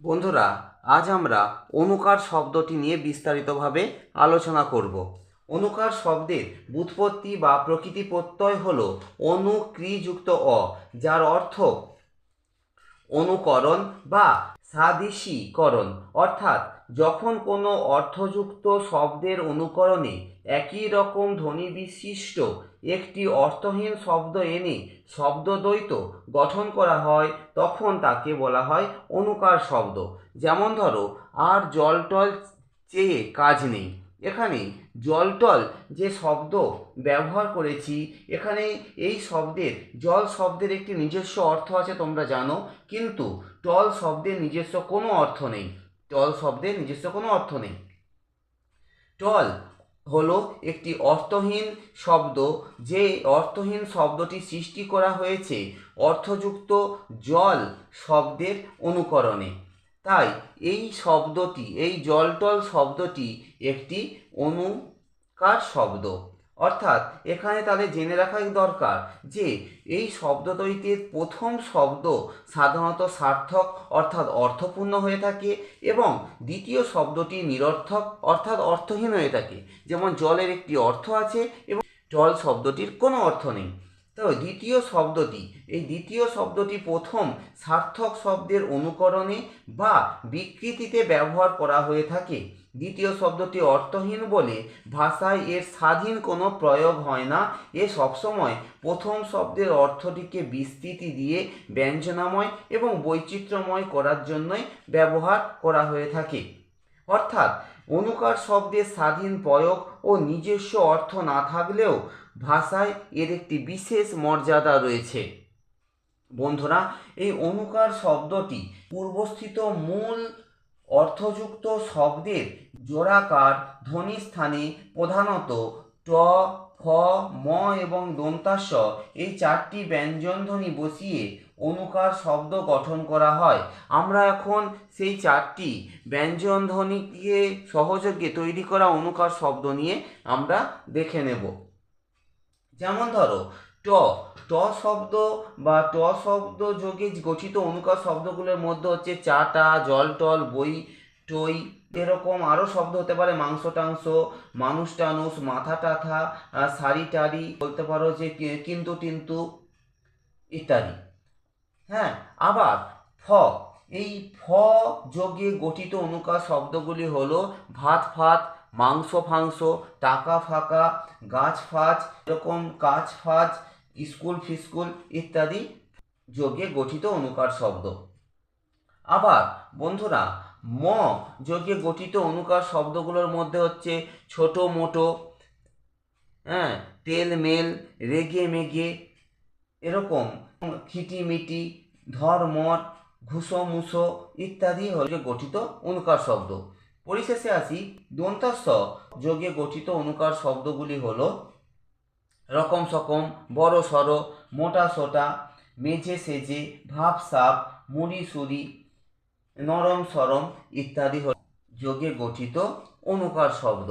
বন্ধুরা, আজ আমরা অনুকার শব্দটি নিয়ে বিস্তারিতভাবে আলোচনা করব। অনুকার শব্দের বুৎপত্তি বা প্রকৃতি প্রত্যয় হল অনুক্রিযুক্ত অ, যার অর্থ অনুকরণ বা সাদিশীকরণ, অর্থাৎ যখন কোনো অর্থযুক্ত শব্দের অনুকরণে একই রকম ধ্বনিবিশিষ্ট একটি অর্থহীন শব্দ এনে শব্দদ্বৈত গঠন করা হয়, তখন তাকে বলা হয় অনুকার শব্দ। যেমন ধরো, আর জল টল চেয়ে কাজ নেই। এখানে জলটল যে শব্দ ব্যবহার করেছি, এখানে এই শব্দের, জল শব্দের একটি নিজস্ব অর্থ আছে তোমরা জানো, কিন্তু টল শব্দের নিজস্ব কোনো অর্থ নেই। টল শব্দের নিজস্ব কোনো অর্থ নেই। টল হলো একটি অর্থহীন শব্দ, যে অর্থহীন শব্দটি সৃষ্টি করা হয়েছে অর্থযুক্ত জল শব্দের অনুকরণে। তাই এই শব্দটি, এই জলটল শব্দটি একটি অনুকার শব্দ। অর্থাৎ এখানে তাদের জেনে রাখাই দরকার যে এই শব্দদ্বৈতের প্রথম শব্দ সাধারণত সার্থক অর্থাৎ অর্থপূর্ণ হয়ে থাকে এবং দ্বিতীয় শব্দটি নিরর্থক অর্থাৎ অর্থহীন হয়ে থাকে। যেমন জলের একটি অর্থ আছে এবং জল শব্দটির কোনো অর্থ নেই। তো দ্বিতীয় শব্দটি, এই দ্বিতীয় শব্দটি প্রথম সার্থক শব্দের অনুকরণে বা বিকৃতিতে ব্যবহার করা হয়ে থাকে। দ্বিতীয় শব্দটি অর্থহীন বলে ভাষায় এর স্বাধীন কোনো প্রয়োগ হয় না। এ সবসময় প্রথম শব্দের অর্থটিকে বিস্তৃতি দিয়ে ব্যঞ্জনাময় এবং বৈচিত্র্যময় করার জন্যই ব্যবহার করা হয়ে থাকে। অর্থাৎ, অনুকার শব্দের স্বাধীন প্রয়োগ ও নিজস্ব অর্থ না থাকলেও ভাষায় এর একটি বিশেষ মর্যাদা রয়েছে। বন্ধুরা, এই অনুকার শব্দটি পূর্বস্থিত মূল অর্থযুক্ত শব্দের জোড়াকার ধ্বনিস্থানে প্রধানত ট, ফ, ম এবং দন্তাস্ব এই চারটি ব্যঞ্জনধ্বনি বসিয়ে অনুকার শব্দ গঠন করা হয়। আমরা এখন সেই চারটি ব্যঞ্জনধ্বনিকে সহযোগে তৈরি করা অনুকার শব্দ নিয়ে আমরা দেখে নেব। যেমন ধরো, ট ট শব্দ বা ট শব্দ যোগে গঠিত অনুকার শব্দগুলোর মধ্যে হচ্ছে চাটা জল, টল, বই, টই এরকম আরও শব্দ হতে পারে মাংস টাংস মানুষ টানুষ মাথা টাথা শাড়ি টাড়ি বলতে পারো যে কিন্তু, টিন্তু ইত্যাদি। হ্যাঁ আবার ফ, এই ফ যোগে গঠিত অনুকার শব্দগুলি হলো ভাত, ফাত মাংস ফাংস, টাকা ফাঁকা, গাছ ফাছ এরকম কাজ ফাজ স্কুল ফিস্কুল ইত্যাদি যোগে গঠিত অনুকার শব্দ। আবার বন্ধুরা, ম যোগে গঠিত অনুকার শব্দগুলোর মধ্যে হচ্ছে ছোট, মোটো হ্যাঁ তেল, মেল, রেগে, মেগে, এরকম খিটিমিটি ধর্মর ঘুষো, মুসো ইত্যাদি হলে গঠিত অনুকার শব্দ। পরিশেষে আসি। দন্তাস্ব যোগে গঠিত অনুকার শব্দগুলি হল রকম সকম, বড় সড়ো মোটা সোটা, মেঝে সেজে, ভাব সাপ, মুড়ি সুরি নরম সরম ইত্যাদি হল যোগে গঠিত অনুকার শব্দ।